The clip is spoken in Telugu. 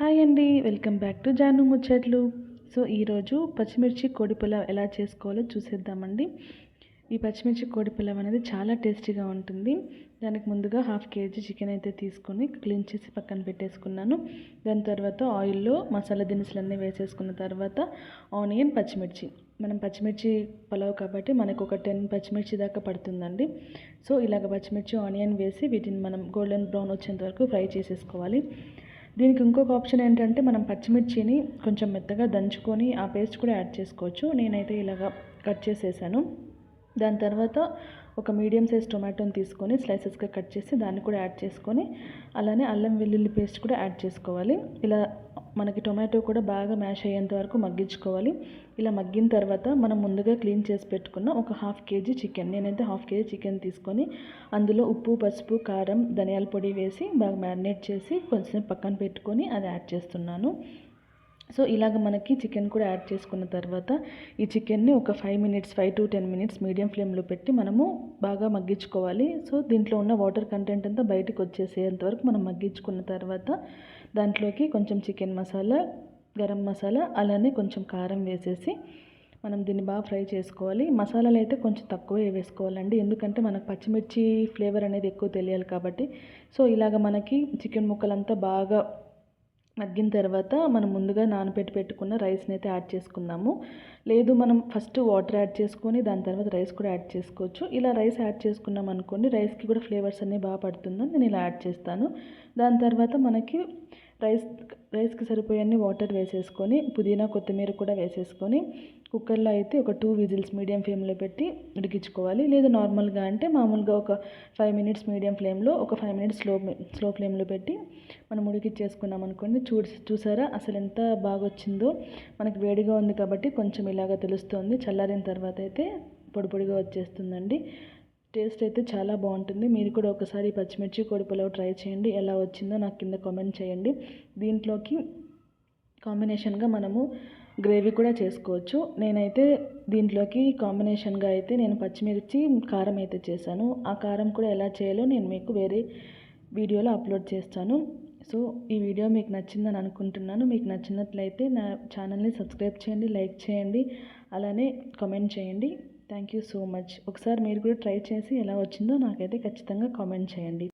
హాయ్ అండి వెల్కమ్ బ్యాక్ టు జాను ముచ్చట్లు. సో ఈరోజు పచ్చిమిర్చి కోడి పులావ్ ఎలా చేసుకోవాలో చూసేద్దామండి. ఈ పచ్చిమిర్చి కోడి పులావ్ అనేది చాలా టేస్టీగా ఉంటుంది. దానికి ముందుగా హాఫ్ కేజీ చికెన్ అయితే తీసుకొని క్లీన్ చేసి పక్కన పెట్టేసుకున్నాను. దాని తర్వాత ఆయిల్లో మసాలా దినుసులన్నీ వేసేసుకున్న తర్వాత ఆనియన్ పచ్చిమిర్చి. మనం పచ్చిమిర్చి పులావ్ కాబట్టి మనకు ఒక టెన్ పచ్చిమిర్చి దాకా పడుతుందండి. సో ఇలాగ పచ్చిమిర్చి ఆనియన్ వేసి వీటిని మనం గోల్డెన్ బ్రౌన్ వచ్చేంత వరకు ఫ్రై చేసేసుకోవాలి. దీనికి ఇంకొక ఆప్షన్ ఏంటంటే మనం పచ్చిమిర్చిని కొంచెం మెత్తగా దంచుకొని ఆ పేస్ట్ కూడా యాడ్ చేసుకోవచ్చు. నేనైతే ఇలాగ కట్ చేసేసాను. దాని తర్వాత ఒక మీడియం సైజ్ టొమాటోని తీసుకొని స్లైసెస్గా కట్ చేసి దాన్ని కూడా యాడ్ చేసుకొని అలానే అల్లం వెల్లుల్లి పేస్ట్ కూడా యాడ్ చేసుకోవాలి. ఇలా మనకి టొమాటో కూడా బాగా మ్యాష్ అయ్యేంత వరకు మగ్గించుకోవాలి. ఇలా మగ్గిన తర్వాత మనం ముందుగా క్లీన్ చేసి పెట్టుకున్న ఒక హాఫ్ కేజీ చికెన్ నేనైతే హాఫ్ కేజీ చికెన్ తీసుకొని అందులో ఉప్పు పసుపు కారం ధనియాల పొడి వేసి బాగా మ్యారినేట్ చేసి కొంచెం పక్కన పెట్టుకొని అది యాడ్ చేస్తున్నాను. సో ఇలాగ మనకి చికెన్ కూడా యాడ్ చేసుకున్న తర్వాత ఈ చికెన్ని ఒక five minutes five to ten minutes medium ఫ్లేమ్లో పెట్టి మనము బాగా మగ్గించుకోవాలి. సో దీంట్లో ఉన్న వాటర్ కంటెంట్ అంతా బయటకు వచ్చేసేంత వరకు మనం మగ్గించుకున్న తర్వాత దాంట్లోకి కొంచెం చికెన్ మసాలా గరం మసాలా అలానే కొంచెం కారం వేసేసి మనం దీన్ని బాగా ఫ్రై చేసుకోవాలి. మసాలాలు అయితే కొంచెం తక్కువే వేసుకోవాలండి. ఎందుకంటే మనకు పచ్చిమిర్చి ఫ్లేవర్ అనేది ఎక్కువ తెలియాలి కాబట్టి. సో ఇలాగ మనకి చికెన్ ముక్కలంతా బాగా మగ్గిన తర్వాత మనం ముందుగా నానబెట్టి పెట్టుకున్న రైస్ని అయితే యాడ్ చేసుకుందాము. లేదు మనం ఫస్ట్ వాటర్ యాడ్ చేసుకొని దాని తర్వాత రైస్ కూడా యాడ్ చేసుకోవచ్చు. ఇలా రైస్ యాడ్ చేసుకున్నాం అనుకోండి రైస్కి కూడా ఫ్లేవర్స్ అన్నీ బాగా పడుతుందని నేను ఇలా యాడ్ చేస్తాను. దాని తర్వాత మనకి రైస్ రైస్కి సరిపోయే వాటర్ వేసేసుకొని పుదీనా కొత్తిమీర కూడా వేసేసుకొని కుక్కర్లో అయితే ఒక టూ విజిల్స్ మీడియం ఫ్లేమ్లో పెట్టి ఉడికించుకోవాలి. లేదా నార్మల్గా అంటే మామూలుగా ఒక ఫైవ్ మినిట్స్ మీడియం ఫ్లేమ్లో ఒక ఫైవ్ మినిట్స్ స్లో స్లో ఫ్లేమ్లో పెట్టి మనం ఉడికిచ్చేసుకున్నాం అనుకోండి. చూ చూసారా? అసలు ఎంత బాగా వచ్చిందో మనకి వేడిగా ఉంది కాబట్టి కొంచెం ఇలాగ తెలుస్తుంది. చల్లారిన తర్వాత అయితే పొడి పొడిగా వచ్చేస్తుందండి. టేస్ట్ అయితే చాలా బాగుంటుంది. మీరు కూడా ఒకసారి పచ్చిమిర్చి కోడి పులావ్ ట్రై చేయండి. ఎలా వచ్చిందో నాకు కింద కామెంట్ చేయండి. దీంట్లోకి కాంబినేషన్గా మనము గ్రేవీ కూడా చేసుకోవచ్చు. నేనైతే దీంట్లోకి కాంబినేషన్గా అయితే నేను పచ్చిమిర్చి కారం అయితే చేశాను. ఆ కారం కూడా ఎలా చేయాలో నేను మీకు వేరే వీడియోలో అప్లోడ్ చేస్తాను. సో ఈ వీడియో మీకు నచ్చిందని అనుకుంటున్నాను. మీకు నచ్చినట్లయితే నా ఛానల్ని సబ్స్క్రైబ్ చేయండి లైక్ చేయండి అలానే కామెంట్ చేయండి. Thank you so much. ఒకసారి మీరు కూడా ట్రై చేసి ఎలా వచ్చిందో నాకైతే ఖచ్చితంగా కామెంట్ చేయండి.